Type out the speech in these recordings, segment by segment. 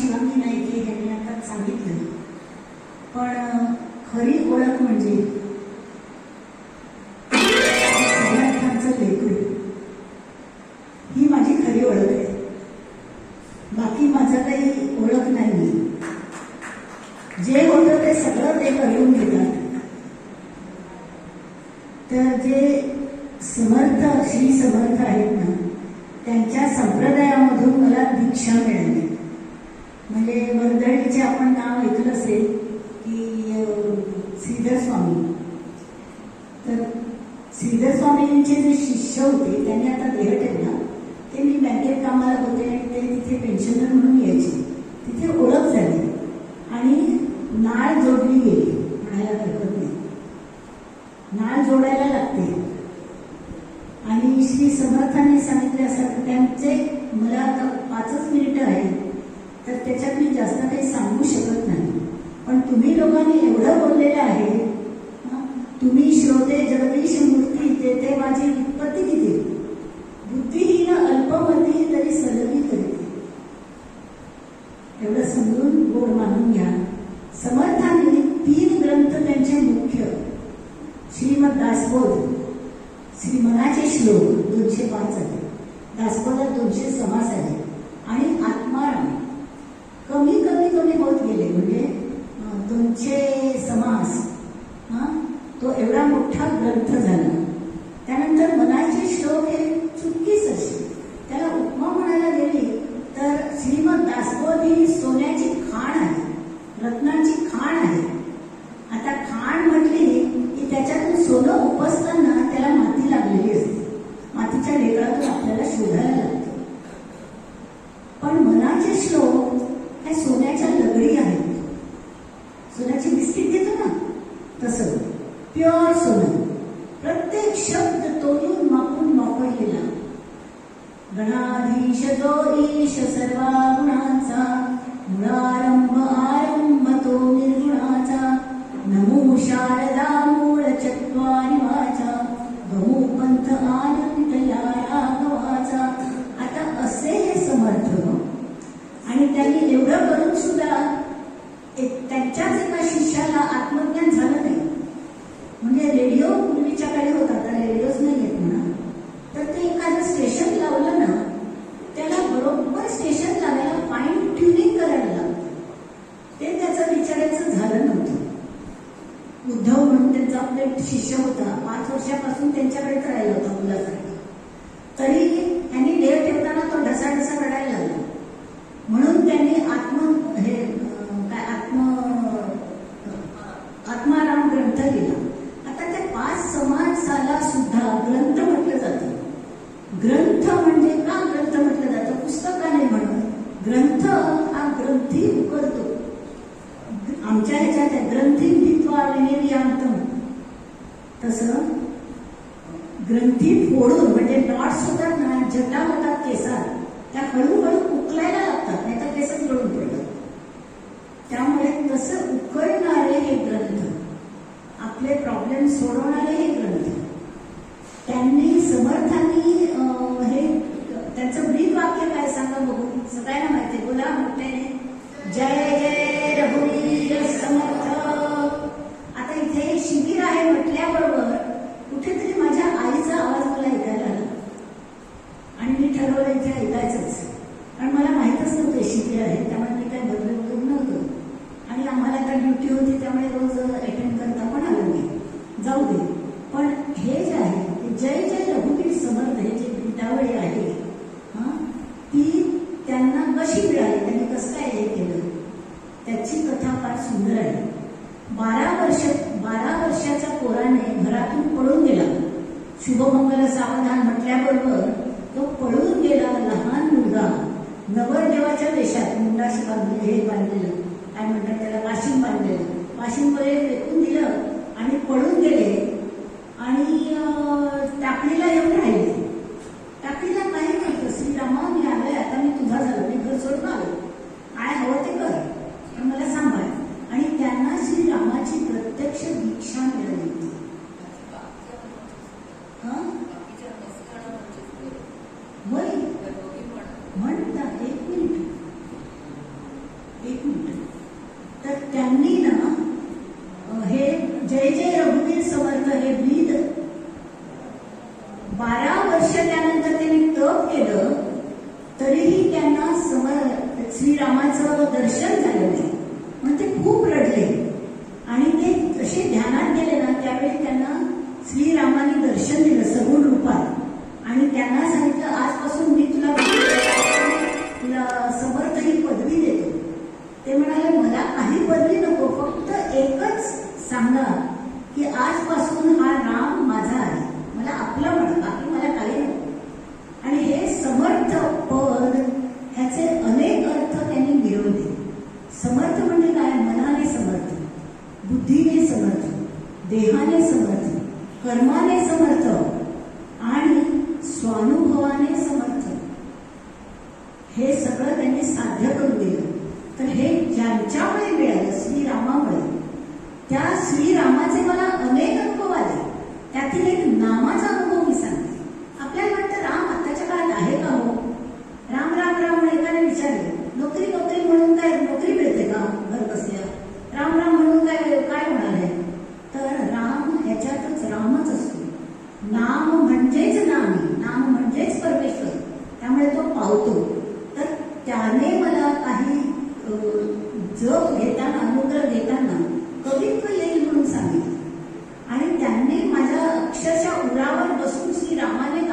शिवांगी नाईके यांनी आता सांगितलं. पण खरी ओळख म्हणजे ही माझी खरी ओळख आहे. बाकी माझं काही ओळख नाही जे होतं ते सगळं ते करून घेतात. तर जे समर्थ श्री समर्थ आहेत ना त्यांच्या संप्रदायामधून मला दीक्षा मिळाली. म्हणजे वर्दळीचे आपण नाव ऐकलं असेल की श्रीधर स्वामी तर श्रीधर स्वामींचे जे शिष्य होते त्यांनी आता देह ठेवला. ते मी बँकेत कामाला होते आणि ते तिथे पेन्शनर म्हणून यायचे. तिथे ओळख झाली. आणि नाळ जोडली गेली म्हणायला हरकत नाही. नाळ जोडायला लागते. आणि श्री समर्थांनी सांगितले त्यांचे मला आता पाचच मिनिटं आहेत. तर त्याच्यात मी जास्त काही सांगू शकत नाही. पण तुम्ही लोकांनी एवढं बोललेलं आहे तुम्ही श्रोते जगदीश मूर्ती ते ते माझी उत्पत्ती किती? बुद्धिहीन अल्पमती तरी सलगी करते. एवढं समजून गोड मानून घ्या. समर्थांनी तीन ग्रंथ त्यांचे मुख्य. श्रीमद दासबोध श्री मनाचे श्लोक दोनशे पाच आहे. दासबोधात दोनशे समास आहे. आणि आत्मा कमी कमी कमी होत गेले म्हणजे अं, दोनशे समास हा तो एवढा मोठा ग्रंथ झाला. त्यानंतर मनाचे श्लोक हे चुटकीच असे. त्याला उपमा म्हणायला गेली तर श्रीमद दासबोध ही सोन्याची खाण आहे रत्नाची खाण आहे. ईश सर्वा ग्रंथ हा ग्रंथी उकरतो आमच्या ह्याच्यात आहे, ग्रंथी भित्वा विनिर्यांतम तसं ग्रंथी फोडून म्हणजे नॉट्स होतात ना जटा होतात केसात त्या हळूहळू उकलायला लागतात नाही तर केसच गळून पडतात त्यामुळे तसं उकळणारे हे ग्रंथ आपले प्रॉब्लेम सोडवणारे हे ग्रंथ त्यांनी समर्थांनी अं, हे त्यांचं ब्रीद वाक्य काय सांगा बघू सगळ्यांना माहिती आहे. बोला मोठ्याने जय जय रघुवीर समर्थ आता इथे शिबिर आहे म्हटल्याबरोबर कुठेतरी माझ्या आईचा आवाज मला ऐकायला आला आणि मी ठरवलं इथे ऐकायचंच कारण मला माहीतच नव्हतं शिबिर आहे त्यामुळे मी काय बदल वगैरे नव्हतं आणि आम्हाला आता ड्युटी होती त्यामुळे रोज अटेंड करता पण आलं नाही. जाऊ दे. पण हे जे आहे ते जय जय रघुवीर समर्थ हे जे गीतावळी आहे ती त्यांना कशी मिळाली? त्यांनी कसं काय हे केलं? त्याची कथा फार सुंदर आहे. बारा वर्ष बारा वर्षाच्या पोराने घरातून पळून गेला. शुभमंगल सावधान म्हटल्याबरोबर तो पळून गेला लहान मुलगा. नवरदेवाच्या देशात मुंडाशी बांधले हे बांधलेलं. काय म्हणतात त्याला? वाशिम बांधलेलं. वाशिममध्ये फेकून दिलं आणि पळून गेले. आणि टाकणीला येऊन राहिले टाकळीला काही नव्हतं श्रीरामा मी आलोय आता मी तुझा झालो मी घर सोडून आलो काय हवं ते कर पण मला सांभाळ आणि त्यांना श्रीरामाची प्रत्यक्ष दीक्षा मिळाली होती हं? होय म्हणतात एक मिनिट एक मिनिट तर त्यांनी ना अ, हे जय जय रघुवीर समर्थ हे गीत बारा वर्ष त्यानंतर त्यांनी तप केलं तरीही त्यांना समर श्रीरामाचं दर्शन झालं नाही. म्हणून ते खूप रडले. आणि ते जसे ध्यानात गेले ना त्यावेळी त्यांना श्रीरामाने दर्शन दिलं सगुण रूपात. आणि त्यांना सांगितलं आजपासून मी तुला तुला समर्थ ही पदवी देतो. ते म्हणाले मला काही पदवी नको फक्त एकच सांगा की आजपासून हा राम माझा आहे. मला आपला म्हण बाकी मला काही नको आणि हे समर्थ पद ह्याचे अनेक अर्थ त्यांनी मिळवले समर्थ म्हणजे काय मनाने समर्थ बुद्धीने समर्थ देहाने समर्थ कर्माने समर्थ आणि स्वानुभवाने समर्थ. हे सगळं त्यांनी साध्य करून दिलं. तर हे ज्यांच्यामुळे मिळालं श्रीरामामुळे त्या श्रीरामाचे मला अनेक अनुभव आले. त्यातील एक नामाचा अनुभव मी सांगते आपल्याला वाटतं राम आताच्या काळात आहे का हो राम राम राम म्हणून एकाने विचारले नोकरी नोकरी म्हणून काय नोकरी मिळते का घर बसल्या राम राम म्हणून काय काय होणार आहे तर राम ह्याच्यातच रामच असतो नाम म्हणजेच नामी नाम म्हणजेच परमेश्वर त्यामुळे तो पावतो तर त्याने मला काही जप घेताना अनुग्रह घेताना कवित्व येईल म्हणून सांगितलं. आणि त्यांनी माझ्या अक्षरशः उरावर बसून श्री रामाने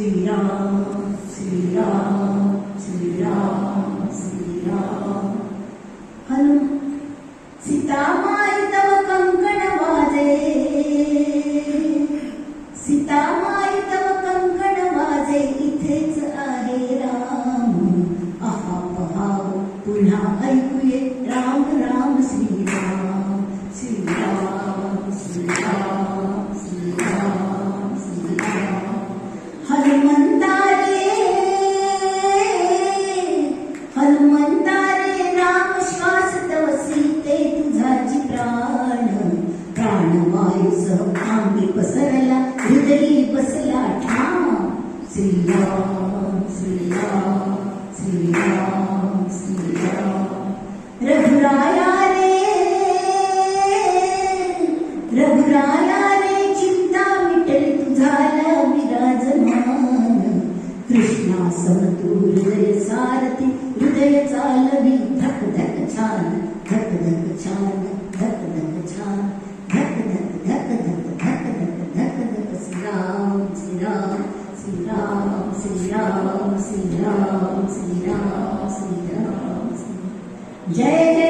श्रीराम श्रीराम श्रीराम श्रीराम हनु सीतामाई तव कंकण वाजे सीतामाई तव कंकण वाजे इथेच आहे राम आहा पहाव पुन्हा ऐकूये हृदय सारथी हृदय चालवी धक धक छान धक धक छान धक धक छान धक धक धक धक धक धक धक धक श्रीराम श्रीराम श्रीराम श्रीराम श्रीराम श्रीराम श्रीराम श्रीराम जय जय